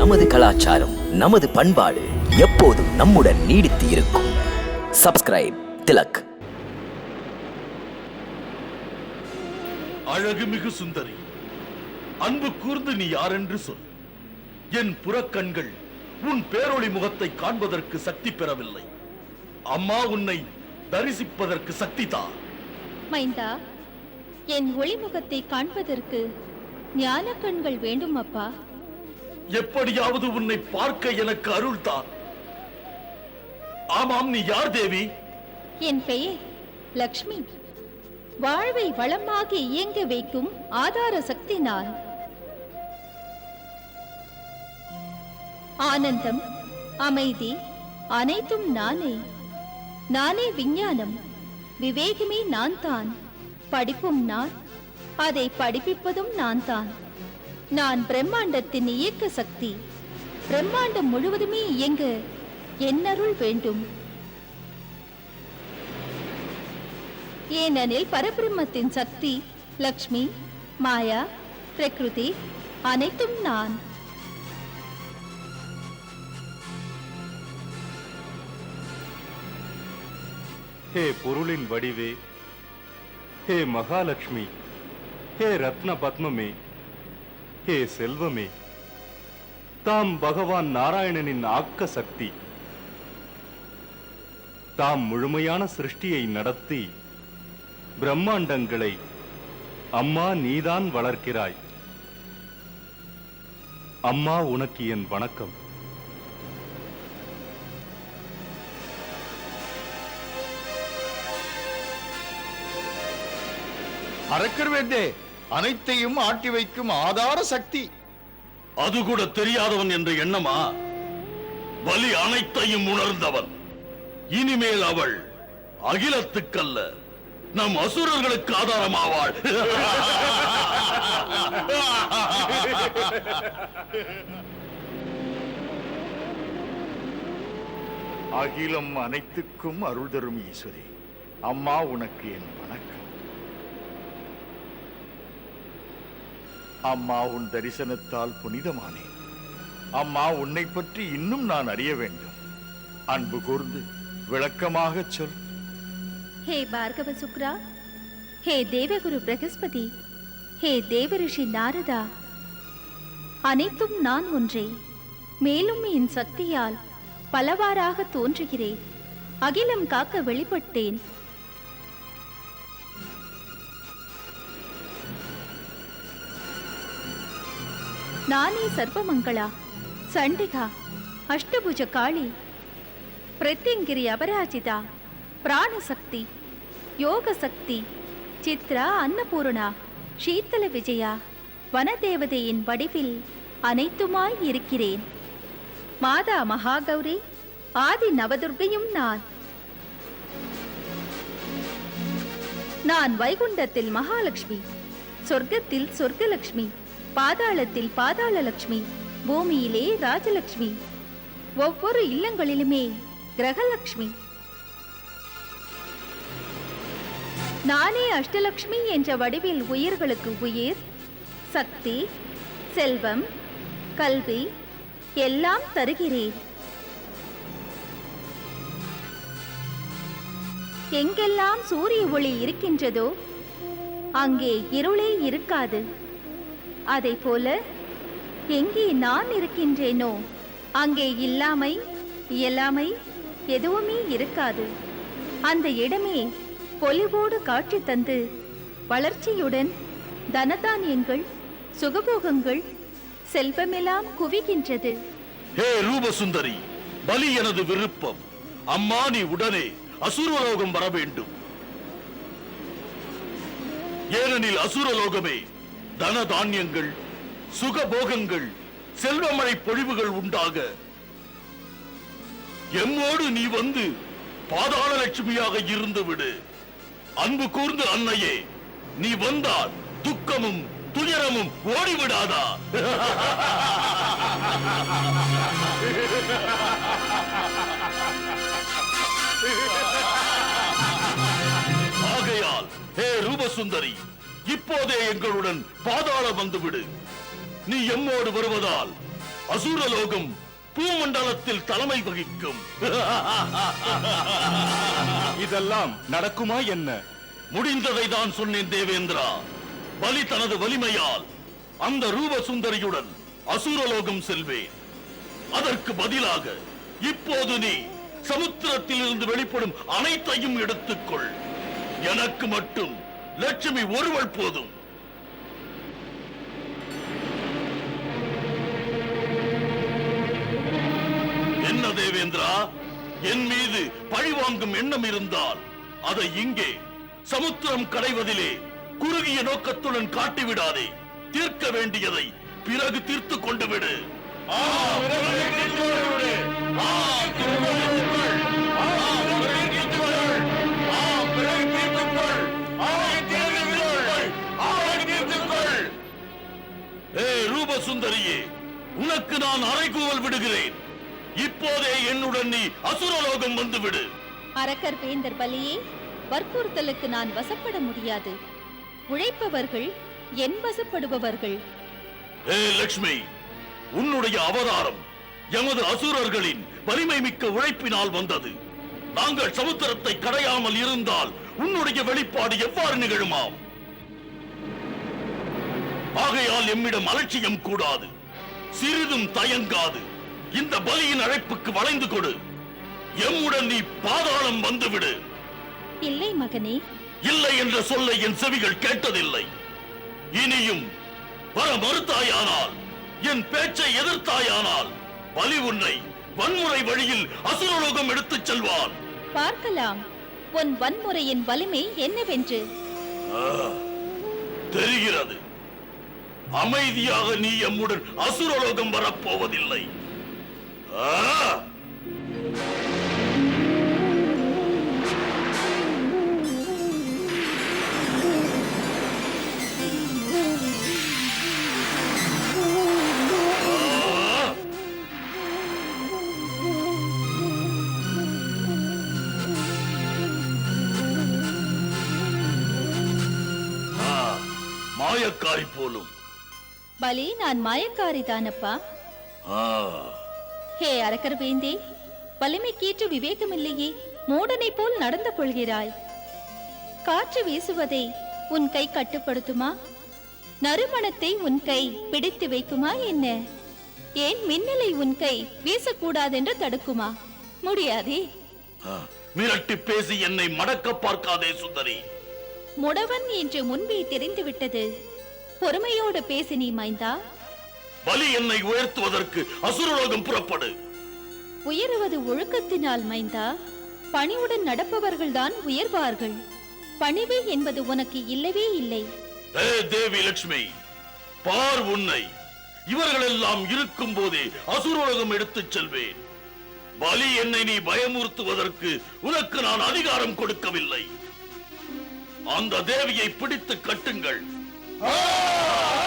நமது கலாச்சாரம் நமது பண்பாடு எப்போதும் நம்முடன் நீடித்து இருக்கும். சப்ஸ்கிரைப் திலக். அழகுமிகு சுந்தரி அன்பு கூர்ந்து நீ யாரென்று சொல். என் புறக்கண்கள் உன் பேரொளி முகத்தை காண்பதற்கு சக்தி பெறவில்லை. அம்மா உன்னை தரிசிப்பதற்கு சக்தி தா. மைந்தா என் ஒளிமுகத்தை காண்பதற்கு ஞான கண்கள் வேண்டும் அப்பா எப்படியாவது உன்னை பார்க்க எனக்கு அருள்தான். ஆமாம் நீ யார் தேவி? என் பெயர் லக்ஷ்மி. வாழ்வை வளமாக இயங்க வைக்கும் ஆதார சக்தி நான். ஆனந்தம் அமைதி அனைத்தும் நானே. நானே விஞ்ஞானம் விவேகமே நான் தான் படிப்பும் நான் அதை படிப்பிப்பதும் நான் தான் நான் பிரம்மாண்டத்தின் இயக்க சக்தி. பிரம்மாண்டம் முழுவதுமே இயங்க என்னருள் வேண்டும். ஏனெனில் பரபிரம்மத்தின் சக்தி லக்ஷ்மி மாயா பிரகிருதி அனைத்தும் நான். ஹே பொருளின் வடிவே ஹே மகாலட்சுமி ஹே ரத்ன பத்மமே ஹே செல்வமே தாம் பகவான் நாராயணனின் ஆக்க சக்தி. தாம் முழுமையான சிருஷ்டியை நடத்தி பிரம்மாண்டங்களை அம்மா நீதான் வளர்க்கிறாய். அம்மா உனக்கு என் வணக்கம். அரக்கர் வேண்டே அனைத்தையும் ஆட்டி வைக்கும் ஆதார சக்தி. அது கூட தெரியாதவன் என்ற எண்ணமா? வலி அனைத்தையும் உணர்ந்தவன். இனிமேல் அவள் அகிலத்துக்கல்ல நம் அசுரர்களுக்கு ஆதாரமாவாள். அகிலம் அனைத்துக்கும் அருள் தரும் ஈஸ்வரி. அம்மா உனக்கு என் வணக்கம். அம்மா உன் தரிசனத்தால் புனிதமானேன் அம்மா உன்னை பற்றி இன்னும் நான் அறிய வேண்டும். அன்பு கூர்ந்து விளக்கமாகச் சொல். ஹே பார்கவ சுக்ரா ஹே தேவகுரு பிரகஸ்பதி ஹே தேவரிஷி நாரதா. அனைத்தும் நான் ஒன்றே. மேலும் என் சக்தியால் பலவாறாக தோன்றுகிறேன். அகிலம் காக்க வெளிப்பட்டேன். நானே சர்வமங்களா? சண்டிகா அஷ்டபுஜ காளி பிரத்யங்கிரி அபராஜிதா பிராணசக்தி யோக சக்தி சித்ரா அன்னபூர்ணா சீத்தல விஜயா வனதேவதையின் வடிவில் அனைத்துமாய் இருக்கிறேன். மாதா மகாகௌரி ஆதி நவதுர்கையும் நான். நான் வைகுண்டத்தில் மகாலட்சுமி சொர்க்கத்தில் சொர்க்கலட்சுமி பாதாளத்தில் பாதாளலட்சுமி பூமியிலே ராஜலட்சுமி ஒவ்வொரு இல்லங்களிலுமே கிரகலட்சுமி நானே அஷ்டலட்சுமி என்ற வடிவில் உயிர்களுக்கு உயிர் சக்தி செல்வம் கல்வி எல்லாம் தருகிறேன். எங்கெல்லாம் சூரிய ஒளி இருக்கின்றதோ அங்கே இருளே இருக்காது. அதை போல எங்கே நான் இருக்கின்றேனோ அங்கே இல்லாமை இயலாமை எதுவுமே இருக்காது. அந்த இடமே பொலிவோடு காட்சி தந்து வளர்ச்சியுடன் தனதானியங்கள் சுகபோகங்கள் செல்வமெல்லாம் குவிகின்றது. ஹே ரூபசுந்தரி பலி எனது விருப்பம். அம்மா நீ உடனே அசுரலோகம் வர வேண்டும் ஏனெனில் அசுரலோகமே தன தானியங்கள் சுகபோகங்கள் செல்வமழை பொழிவுகள் உண்டாக. எம்மோடு நீ வந்து பாதாள லட்சுமியாக இருந்து விடு அன்பு கூர்ந்து அன்னையே நீ வந்தால் துக்கமும் துயரமும் ஓடிவிடாதா? ஆகையால் ஹே ரூபசுந்தரி இப்போதே எங்களுடன் பாதாளம் வந்துவிடு. நீ எம்மோடு வருவதால் அசுரலோகம் பூமண்டலத்தில் தலைமை வகிக்கும். இதெல்லாம் நடக்குமா என்ன? முடிந்ததை தான் சொன்னேன் தேவேந்திரா. பலி தனது வலிமையால் அந்த ரூப சுந்தரியுடன் அசுரலோகம் செல்வேன். அதற்கு பதிலாக இப்போது நீ சமுத்திரத்தில் இருந்து வெளிப்படும் அனைத்தையும் எடுத்துக்கொள். எனக்கு மட்டும் லட்சுமி ஒருவள் போதும். என்ன தேவேந்திரா? என் மீது பழிவாங்கும் எண்ணம் இருந்தால் அதை இங்கே சமுத்திரம் கடைவதிலே குறுகிய நோக்கத்துடன் காட்டிவிடாதே. தீர்க்க வேண்டியதை பிறகு தீர்த்து கொண்டு விடு. ஆ, உனக்கு நான் அறைகூவல் விடுகிறேன். இப்போதே என்னுடன் நீ அசுரலோகம் வந்து விடு அரக்கர் வேந்தர் பலியே வற்புறுத்தலுக்கு நான் வசப்பட முடியாது. உழைப்பவர்கள் என் வசப்படுபவர்கள். ஏ லட்சுமி உன்னுடைய அவதாரம் எமது அசுரர்களின் வலிமை மிக்க உழைப்பினால் வந்தது. நாங்கள் சமுத்திரத்தை கடையாமல் இருந்தால் உன்னுடைய வெளிப்பாடு எவ்வாறு நிகழுமாம்? ஆகையால் எம்மிடம் அலட்சியம் கூடாது. சிறிதும் தயங்காது. இந்த பலியின் அழைப்புக்கு வளைந்து கொடு. எம்முடன் நீ பாதாளம் வந்துவிடு. இல்லை மகனே. இல்லை என்ற சொல்லை என் செவிகள் கேட்டதில்லை. இனியும் வர மறுத்தாயானால் என் பேச்சை எதிர்த்தாயானால் பலி உன்னை வன்முறை வழியில் அசுரலோகம் எடுத்துச் செல்வான். பார்க்கலாம். உன் வன்முறையின் வலிமை என்னவென்று? தெரிகிறது. அமைதியாக நீ எம்முடன் அசுரலோகம் வரப்போவதில்லை. மாயக்காரி போலும். பலி நான் ஆ. ஹே அரக்கர் வேந்தே வலிமைக்கேற்ற விவேகமில்லையே மூடனைப் போல் நடந்து கொள்கிறாய். காற்று வீசுவதை உன் கை கட்டுப்படுத்துமா? நறுமணத்தை உன் கை பிடித்து வைக்குமா என்ன? ஏன் மின்னலை உன் கை வீசக்கூடாதென்று தடுக்குமா? முடியாதே. மிரட்டி பேசி என்னை மடக்க பார்க்காதே சுந்தரி. முடவன் என்று முன்பே தெரிந்துவிட்டது. பொறுமையோடு பேசி நீ மைந்தா. பலி என்னை உயர்த்துவதற்கு அசுரலோகம் புறப்படு. உயருவது ஒழுக்கத்தினால் மைந்தா. பணிவுடன் நடப்பவர்கள்தான் உயர்வார்கள். பணிவு என்பது உனக்கு இல்லவே இல்லை. தேவி லட்சுமி பார் உன்னை. இவர்களெல்லாம் இருக்கும் போதே அசுரலோகம் எடுத்துச் செல்வேன். பலி என்னை நீ பயமுறுத்துவதற்கு உனக்கு நான் அதிகாரம் கொடுக்கவில்லை. அந்த தேவியை பிடித்து கட்டுங்கள். ஆ!